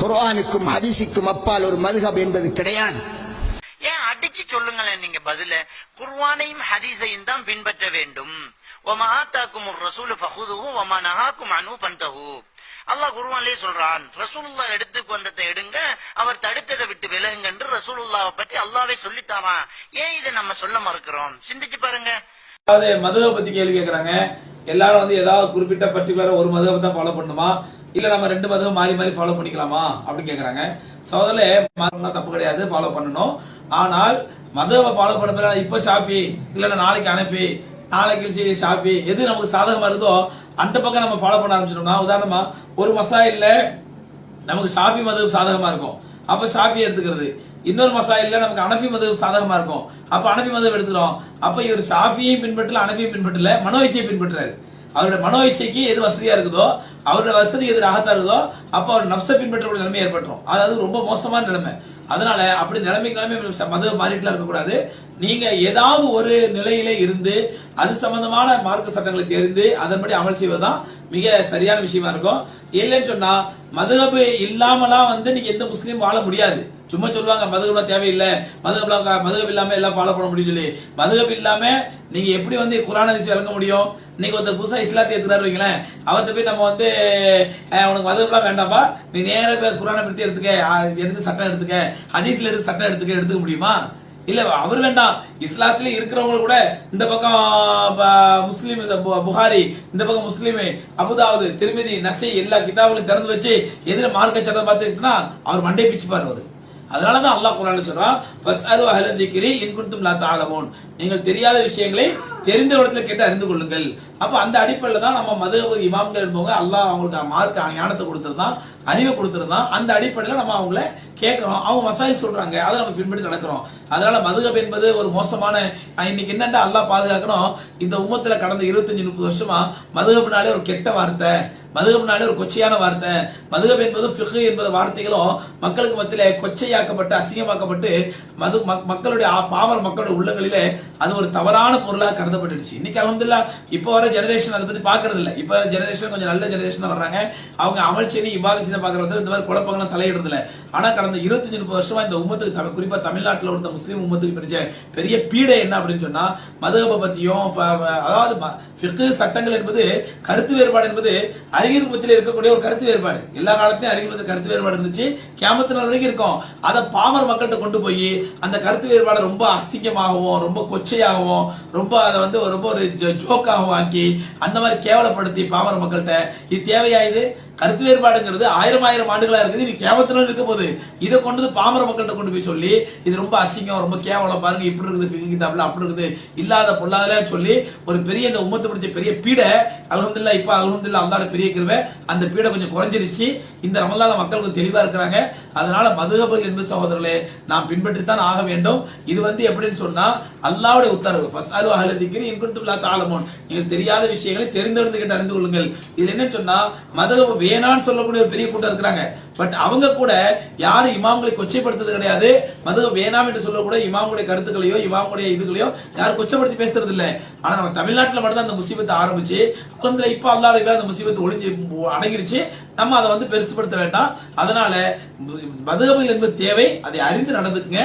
குர்ஆனுக்கும் ஹதீஸுக்கும் அப்பால் ஒரு மதுஹப் என்பது கிடையாது. ஏன் அடிச்சு சொல்லுங்களேன் நீங்க பதில. குர்ஆனையும் ஹதீஸையும் தான் பின்பற்ற வேண்டும். ஒமா ஆத்தாக்கும் ஒரு ரசூல் ஃபஹுதுஹு ஒமா நஹாக்கும் அனு ஃபன்தஹு. அல்லாஹ் குர்ஆன்லயே சொல்றான் ரசூலுல்லாஹ் எடுத்து வந்ததை எடுங்க அவர் தடுத்ததை விட்டு விலகுங்க என்று ரசூலுல்லாஹ்வை பற்றி அல்லாஹ்வே சொல்லித்தாரான் ஏன் இதை நம்ம சொல்ல மறுக்கிறோம்? சிந்திச்சு பாருங்க. அதாவது மதுவை பத்தி கேள்வி கேக்குறாங்க எல்லாரும் வந்து ஏதாவது குறிப்பிட்ட பர்டிகுலரா ஒரு மதுவை தான் ஃபாலோ பண்ணுமா இல்ல நம்ம ரெண்டு மதமும் மாறி மாறி ஃபாலோ பண்ணிக்கலாமா? அப்படின்னு கேக்குறாங்க. சோதரிலே மாறினா தப்பு கிடையாது ஃபாலோ பண்ணணும். ஆனால் மதவை ஃபாலோ பண்ண இப்ப ஷாஃபி இல்ல நாளைக்கு அனுப்பி நாளைக்கு கழிச்சு ஷாஃபி எது நமக்கு சாதகமா இருந்தோ அந்த பக்கம் நம்ம ஃபாலோ பண்ண ஆரம்பிச்சிட்டோம்னா உதாரணமா ஒரு மசாயில்ல நமக்கு ஷாஃபி மதம் சாதகமா இருக்கும். அப்ப ஷாஃபி எடுத்துக்கிறது. இன்னொரு மசாயில்ல நமக்கு அனபி மதம் சாதகமா இருக்கும். அப்ப அனபி மதம் எடுத்துக்கிறோம். அப்ப இவர் ஷாஃபியையும் பின்பற்றல அனபியும் பின்பற்றல மனோச்சியை பின்பற்றுறாரு. அவருடைய மனோ இச்சைக்கு எது வசதியா இருக்குதோ அவருடைய வசதி எது ராகத்தா இருக்குதோ அப்போ அவர் நப்ச பின்பற்றக்கூடிய நிலைமை ஏற்பட்டுரும். அதாவது ரொம்ப மோசமான நிலைமை. அதனால அப்படி நிலைமை நிலைமை மத மாறிட்டுலாம் இருக்கக்கூடாது. நீங்க ஏதாவது ஒரு நிலையில இருந்து அது சம்பந்தமான மார்க்க சட்டங்களை தெரிந்து அதன்படி அமல் செய்வதுதான் மிக சரியான விஷயமா இருக்கும். இல்லைன்னு சொன்னா மதுகபு இல்லாமலாம் வந்து நீங்க எந்த முஸ்லீம் வாழ முடியாது. சும்மா சொல்லுவாங்க மதுகப்லாம் தேவையில்லை மதுகப்லாம் மதுகப் இல்லாம எல்லாம் ஃபாலோ பண்ண முடியும் சொல்லி. மதுகப் இல்லாம நீங்க எப்படி வந்து குரான ஹதீஸ் விளங்க முடியும்? இன்னைக்கு ஒருத்தர் புதுசா இஸ்லாத்தை எடுத்துறாரு வைங்களேன். அவர்கிட்ட போய் நம்ம வந்து உனக்கு மதுகப்லாம் வேண்டாம்பா நீ நேராக குரானை பத்தி எடுத்துக்க. எடுத்து சட்டம் எடுத்துக்க. ஹதீஸ்ல எடுத்து சட்டம் எடுத்துக்க. எடுத்துக்க முடியுமா? இல்ல அவர் வேண்டாம். இஸ்லாத்துல இருக்கிறவங்க கூட இந்த பக்கம் முஸ்லீம் புகாரி இந்த பக்கம் முஸ்லீம் அபுதாவது திருமதி நசை எல்லா கிதாபுகளையும் திறந்து வச்சு எதிர மார்க்க சட்டம் பார்த்துச்சுன்னா அவர் மண்டை பிச்சுப்பார் அவர். அதனாலதான் அல்லாஹ் குரான் சொல்றான் ஃபஸ்அலு அஹ்லன் திக்ரி இன் லா நீங்கள் தெரியாத விஷயங்களை தெரிந்த இடத்துல கேட்டு அறிந்து கொள்ளுங்கள். அப்ப அந்த அடிப்படையில தான் நம்ம மத இமாம்கள் என்பவங்க அல்லாஹ் அவங்களுக்கு மார்க் ஞானத்தை கொடுத்துருந்தான் அறிவை கொடுத்துருந்தான். அந்த அடிப்படையில நம்ம அவங்கள கேட்கிறோம். அவங்க மசாயில் சொல்றாங்க. அதை நம்ம பின்பற்றி நடக்கிறோம். அதனால மதுகப் என்பது ஒரு மோசமான இன்னைக்கு என்னென்ன அல்லாஹ் பாதுகாக்கணும் இந்த உமத்தில் கடந்த இருபத்தஞ்சு முப்பது வருஷமா மதுகப்னாலே ஒரு கெட்ட வார்த்தை. மதுகப்னாலே ஒரு கொச்சையான வார்த்தை. மதுகப் என்பது ஃபிகு என்பது வார்த்தைகளும் மக்களுக்கு மத்தியில கொச்சையாக்கப்பட்டு அசிங்கமாக்கப்பட்டு மது மக்களுடைய ஆ- பாமர மக்களுடைய உள்ளங்களிலே அது ஒரு தவறான பொருளாக கருதப்பட்டுடுச்சு. இன்னைக்கு அலமதுல்லா இப்போ வர ஜெனரேஷன் அதை பத்தி பாக்குறது இல்லை இப்போ ஜெனரேஷன் கொஞ்சம் நல்ல ஜெனரேஷன் வர்றாங்க. அவங்க அமல் செய்தி இவ்வாறு செய்த பாக்குறது இந்த மாதிரி குழப்பங்கள்லாம் தலையிடுறது இல்ல ஆனா கடந்த இருபத்தஞ்சு முப்பது வருஷமா இந்த உம்மத்துக்கு தமிழ் குறிப்பா தமிழ்நாட்டில் உள்ள முஸ்லீம் உமத்துக்கு பிடிச்ச பெரிய பீடை என்ன அப்படின்னு சொன்னா மதுகப பத்தியும் அதாவது ஃபிக்கு சட்டங்கள் என்பது கருத்து வேறுபாடு என்பது அறிஞர் மத்தியில் இருக்கக்கூடிய ஒரு கருத்து வேறுபாடு. எல்லா காலத்திலும் அறிஞர் கருத்து வேறுபாடு இருந்துச்சு. கேமத்து நாள் வரைக்கும் இருக்கும். அதை பாமர் மக்கள்கிட்ட கொண்டு போய் அந்த கருத்து வேறுபாடை ரொம்ப அசிங்கமாகவும் ரொம்ப கொச்சையாகவும் ரொம்ப அதை வந்து ரொம்ப ஒரு ஜோக்காகவும் ஆக்கி அந்த மாதிரி கேவலப்படுத்தி பாமர மக்கள்கிட்ட இது தேவையா இது? கருத்து வேறுபாடுங்கிறது ஆயிரம் ஆயிரம் ஆண்டுகளா இருக்குது. இது கேவலத்துல இருக்க போகுது. இதை கொண்டு வந்து பாமர மக்கள்கிட்ட கொண்டு போய் சொல்லி இது ரொம்ப அசிங்கம் ரொம்ப கேவலம் பாருங்க. இப்படி இருக்குது கிதாப்ல அப்படி இருக்குது. இல்லாத பொல்லாதல சொல்லி ஒரு பெரிய இந்த உமத்து பிடிச்ச பெரிய பீடை அல்ஹம்துலில்லாஹ் இப்ப அல்ஹம்துலில்லாஹ் அல்லாஹ்ட பெரிய கிருபை அந்த பீடை கொஞ்சம் குறைஞ்சிருச்சு. இந்த ரமலான மக்கள் கொஞ்சம் தெளிவா இருக்கிறாங்க. அதனால மதுகபு என்பது சகோதரர்களே நாம் பின்பற்றித்தான் ஆக வேண்டும். இது வந்து எப்படின்னு சொன்னா அல்லாவுடைய உத்தரவு ஃபஸ்அலு அஹ்ல திக்ரி இன் குன்தும் லா தஅலமூன். நீங்கள் தெரியாத விஷயங்களை தெரிந்தவர்கள் அறிந்து கொள்ளுங்கள். இது என்ன சொன்னா மதுகபு வேணான்னு சொல்லக்கூடிய ஒரு பெரிய கூட்டம் இருக்கிறாங்க. பட் அவங்க கூட யாரும் இமாம்களை கொச்சைப்படுத்துறது கிடையாது. மது வேணாம் என்று சொல்லக்கூட இமாமுடைய கருத்துக்களையோ இமாமுடைய இதுகளையோ யாரும் கொச்சப்படுத்தி பேசுறது இல்லை ஆனா நம்ம தமிழ்நாட்டில் மட்டும் தான் அந்த முசீபத்தை ஆரம்பிச்சு அலமதுல இப்ப அல்லாஹ் அந்த முசீபத்து ஒளிஞ்சு அடங்கிருச்சு. நம்ம அதை வந்து பெருசுபடுத்த வேண்டாம். அதனால மதுகபு என்பது தேவை அதை அறிந்து நடந்துக்குங்க.